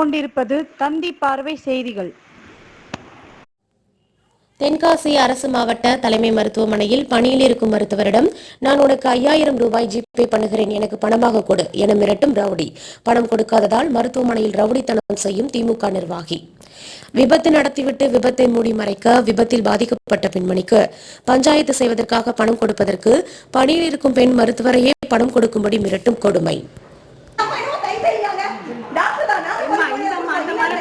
கொண்டிருப்பது தந்தி பார்வை செய்திகள். தென்காசி அரசு மாவட்ட தலைமை மருத்துவமனையில் பணியில் இருக்கும் மருத்துவரிடம் நான் உனக்கு ஐயாயிரம் ரூபாய் ஜிபே பண்ணுகிறேன் எனக்கு பணமாக கொடு என மிரட்டும் ரவுடி. பணம் கொடுக்காததால் மருத்துவமனையில் ரவுடித்தனம் செய்யும் திமுக நிர்வாகி. விபத்து நடத்திவிட்டு விபத்தை மூடி மறைக்க விபத்தில் பாதிக்கப்பட்ட பெண்மணிக்கு பஞ்சாயத்து செய்வதற்காக பணம் கொடுப்பதற்கு பணியில் இருக்கும் பெண் மருத்துவரையே பணம் கொடுக்கும்படி மிரட்டும் கொடுமை.